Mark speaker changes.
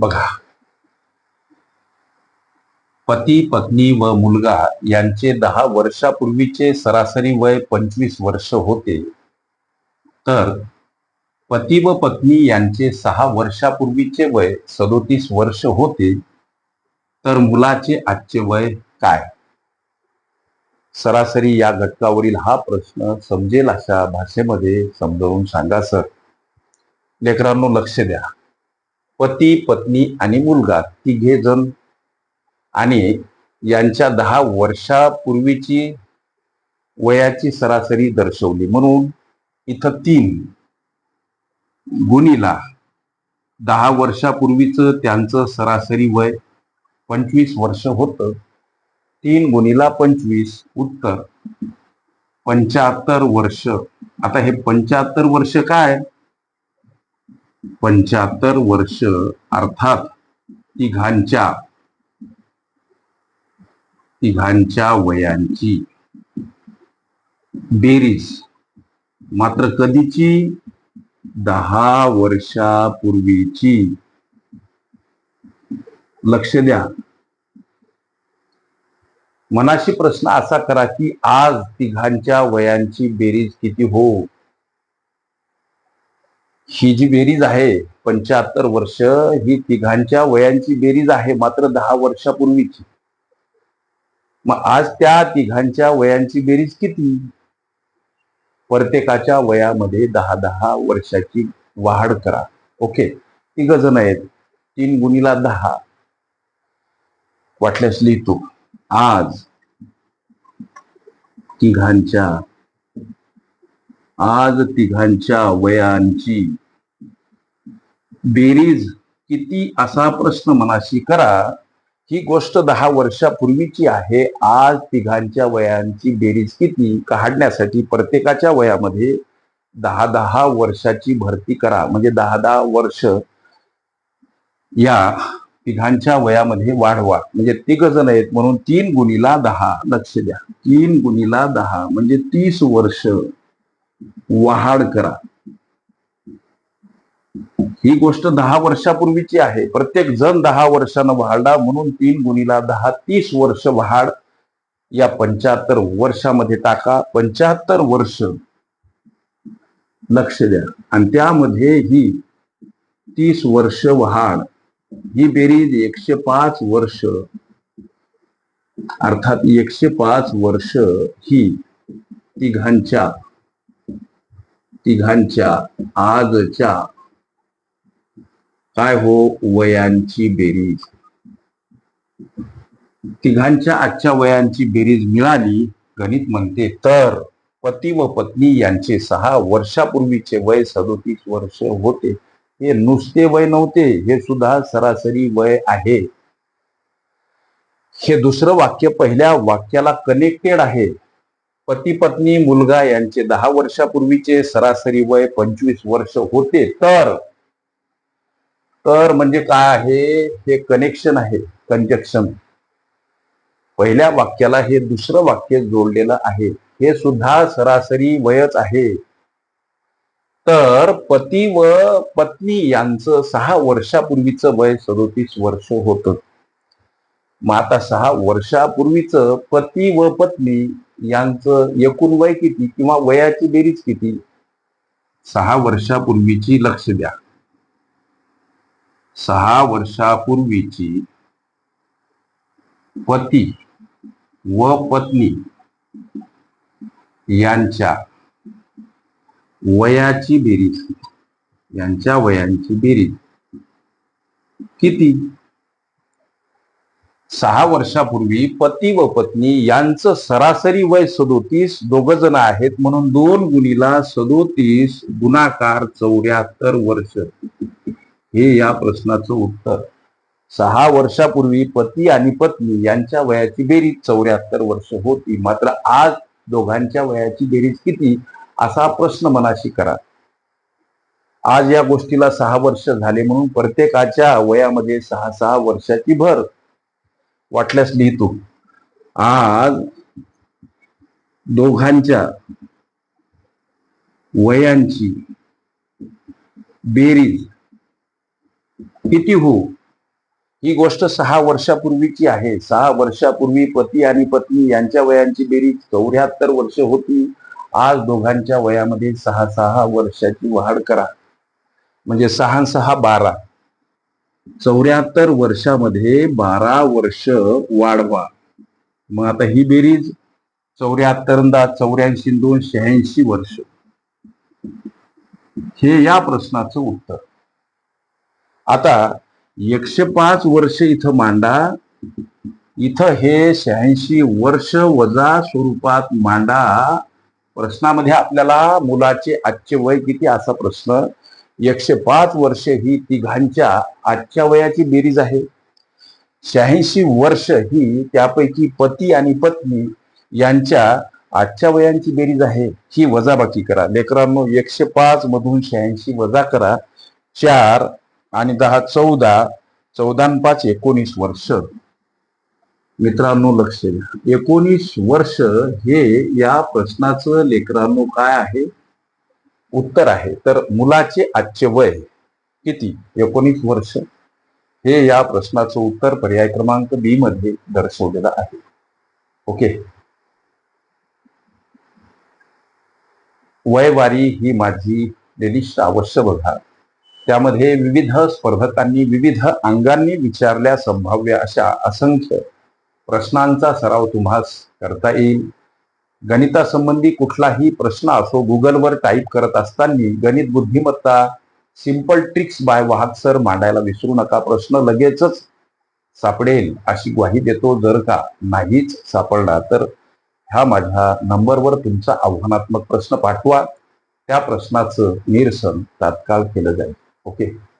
Speaker 1: बघा. पती पत्नी व मुलगा यांचे दहा वर्षापूर्वीचे सरासरी वय पंचवीस वर्ष होते. तर पती व पत्नी यांचे सहा वर्षापूर्वीचे वय सदोतीस वर्ष होते. तर मुलाचे आजचे वय काय? सरासरी या घटकावरील हा प्रश्न समजेल अशा भाषेमध्ये समजावून सांगा सर. लेकरांनो लक्ष द्या. पती पत्नी आणि मुलगा तिघे जण. आणि यांच्या दहा वर्षापूर्वीची वयाची सरासरी दर्शवली. म्हणून इथं तीन गुणीला दहा वर्षापूर्वीचं त्यांचं सरासरी वय पंचवीस वर्ष होतं. तीन गुणीला पंचवीस उत्तर पंच्याहत्तर वर्ष. आता हे पंच्याहत्तर वर्ष काय? पंच्याहत्तर वर्ष अर्थात तिघांच्या तिघांच्या वयांची. बेरीज. मात्र कधीची? दहा वर्षापूर्वीची. लक्ष द्या. मनाशी प्रश्न असा करा की आज तिघांच्या वयांची बेरीज किती हो? ही जी बेरीज आहे पंच्याहत्तर वर्ष ही तिघांच्या वयांची बेरीज आहे मात्र दहा वर्षापूर्वीची. मग आज त्या तिघांच्या वयांची बेरीज किती? प्रत्येकाच्या वयामध्ये दहा दहा वर्षाची वाढ करा. ओके? तिघ जण आहेत. तीन गुणीला दहा. वाटल्यास लिहितो. आज तिघांच्या आज तिघांच्या वयांची बेरीज किती असा प्रश्न मनाशी करा. ही गोष्ट दहा वर्षापूर्वीची आहे. आज तिघांच्या वयांची बेरीज किती काढण्यासाठी प्रत्येकाच्या वयामध्ये दहा दहा वर्षाची भरती करा. म्हणजे दहा दहा वर्ष या तिघांच्या वयामध्ये वाढवा. म्हणजे तिघ जण आहेत म्हणून तीन गुणीला दहा. लक्ष द्या. तीन गुणीला दहा. म्हणजे तीस वर्ष. वाढ करा. ही गोष्ट दहा वर्षापूर्वीची आहे. प्रत्येक जण दहा वर्षानं वाढला म्हणून तीन गुणीला दहा तीस वर्ष वाढ या पंच्याहत्तर वर्षामध्ये टाका. पंच्याहत्तर वर्ष लक्ष द्या. आणि त्यामध्ये ही तीस वर्ष वाढ ही बेरीज एकशे पाच वर्ष अर्थात एकशे पाच वर्ष ही तिघांच्या तिघांच्या आजच्या काय हो वयांची बेरीज? तिघांच्या आजच्या वयांची बेरीज मिळाली गणित म्हणते तर. पती व पत्नी यांचे सहा वर्षापूर्वीचे वय सदोतीस वर्ष होते. हे नुसते वय नव्हते हे सुद्धा सरासरी वय आहे. हे दुसरं वाक्य पहिल्या वाक्याला कनेक्टेड आहे. पती पत्नी मुलगा यांचे दहा वर्षापूर्वीचे सरासरी वय पंचवीस वर्ष होते. तर तर म्हणजे काय आहे? हे कनेक्शन आहे कंजक्शन पहिल्या वाक्याला हे दुसरं वाक्य जोडलेलं आहे. हे सुद्धा सरासरी वयच आहे. तर पती व पत्नी यांचं सहा वर्षापूर्वीचं वय सदोतीस वर्ष होतं. मग आता सहा वर्षापूर्वीचं पती व पत्नी यांचं एकूण वय किती किंवा वयाची बेरीज किती? सहा वर्षापूर्वीची लक्ष द्या. सहा वर्षापूर्वीची पती व पत्नी यांच्या वयाची बेरीज यांच्या वयांची बेरीज किती? सहा वर्षापूर्वी पती व पत्नी यांचं सरासरी वय सदोतीस दोघ जण आहेत म्हणून दोन गुणीला सदोतीस गुणाकार चौऱ्याहत्तर वर्ष. हे या प्रश्नाचं उत्तर. सहा वर्षापूर्वी पती आणि पत्नी यांच्या वयाची बेरीज चौऱ्याहत्तर वर्ष होती. मात्र आज दोघांच्या वयाची बेरीज किती असा प्रश्न मनाशी करा. आज या गोष्टीला सहा वर्ष झाले म्हणून प्रत्येकाच्या वयामध्ये सहा सहा वर्षाची भर वाटल्यास लिहितो. आज दोघांच्या वयांची बेरीज किती हो? ही गोष्ट सहा वर्षापूर्वीची आहे. सहा वर्षापूर्वी पती आणि पत्नी यांच्या वयांची बेरीज चौऱ्याहत्तर वर्ष होती. आज दोघांच्या वयामध्ये सहा सहा वर्षाची वाढ करा. म्हणजे सहा सहा बारा. चौऱ्याहत्तर वर्षामध्ये बारा वर्ष वाढवा. मग आता ही बेरीज चौऱ्याहत्तर दा चौऱ्याऐंशी दोन शहाऐंशी वर्ष. हे या प्रश्नाचं उत्तर. आता एकशे पाच वर्ष इथं मांडा. इथं हे शहाऐंशी वर्ष वजा स्वरूपात मांडा. प्रश्नामध्ये आपल्याला मुलाचे आजचे वय किती असा प्रश्न एकशे पाच वर्ष ही तिघांच्या आजच्या वयाची बेरीज आहे. शहाऐंशी वर्ष ही त्यापैकी पती आणि पत्नी यांच्या आजच्या वयांची बेरीज आहे. ही वजाबाकी करा. लेकरांनो एकशे पाच मधून शहाऐंशी वजा करा. चार आणि दहा चौदा. चौदा पाच एकोणीस वर्ष. मित्रांनो लक्ष द्या. एकोणीस वर्ष हे या प्रश्नाचं लेकरांनो काय आहे? उत्तर आहे. तर मुलाचे आजचे वय किती? एकोणीस वर्ष. हे या प्रश्नाचं उत्तर पर्याय क्रमांक बी मध्ये दर्शवलेलं आहे. ओके? वयवारी ही माझी लिस्ट अवश्य बघा. त्यामध्ये विविध स्पर्धकांनी विविध अंगांनी विचारल्या संभाव्य अशा असंख्य प्रश्नांचा सराव तुम्हास करता येईल. गणितासंबंधी कुठलाही प्रश्न असो गुगलवर टाईप करत असताना गणित बुद्धिमत्ता सिंपल ट्रिक्स बाय वाहक सर मांडायला विसरू नका. प्रश्न लगेचच सापडेल अशी ग्वाही देतो. जर का नाहीच सापडला तर ह्या माझ्या नंबरवर तुमचा आव्हानात्मक प्रश्न पाठवा. त्या प्रश्नाचं निरसन तात्काळ केलं जाईल. ओके?